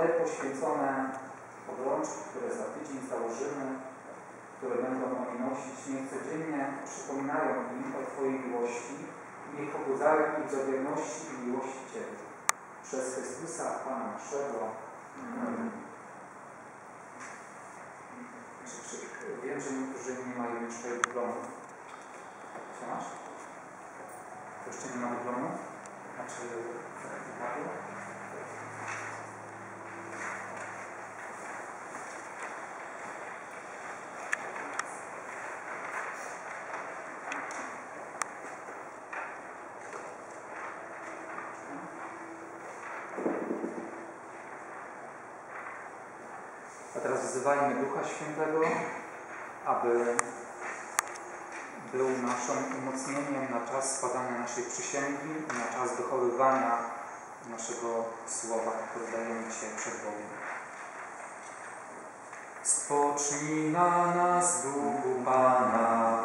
te poświęcone obrączki, które za tydzień założymy, które będą oni nosić, niech codziennie przypominają im o Twojej miłości i niech pobudzają ich do wierności i miłości Ciebie. Przez Chrystusa, Pana naszego. Wiem, że niektórzy nie mają jeszcze dyplomu. Co masz? To jeszcze nie ma dyplomu? Teraz wzywajmy Ducha Świętego, aby był naszym umocnieniem na czas składania naszej przysięgi i na czas dochowywania naszego słowa, które dajemy dzisiaj przed Bogiem. Spocznij na nas, Duchu Pana,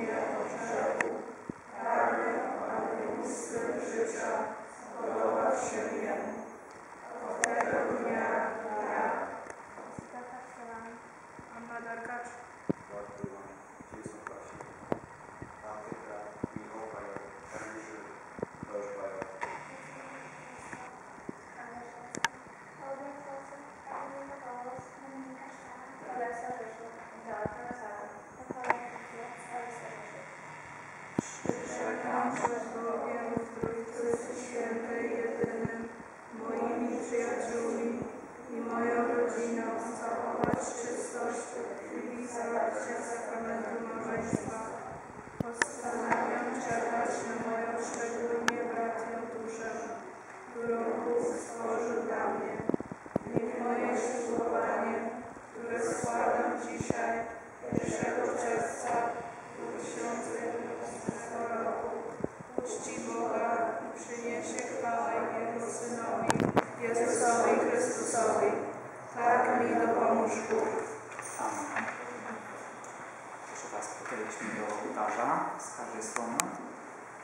Podejdźmy do ołtarza z każdej strony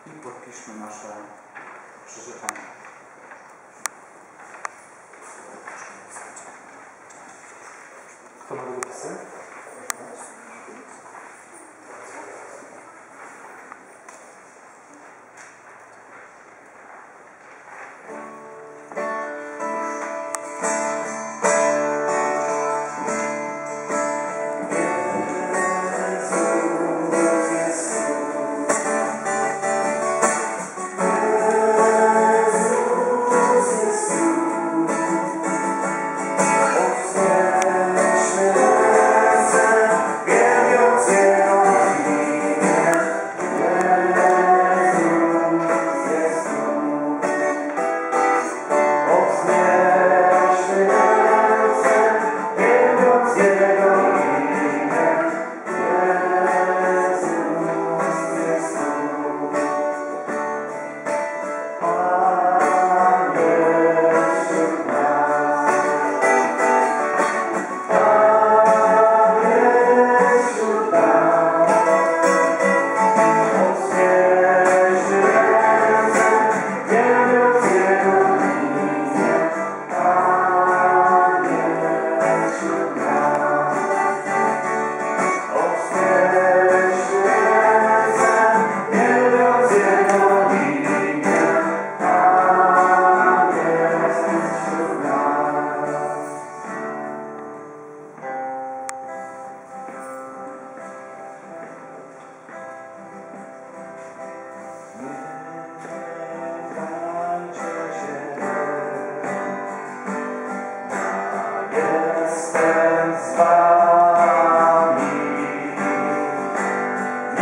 i podpiszmy nasze przyrzeczenia.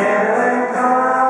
Feeling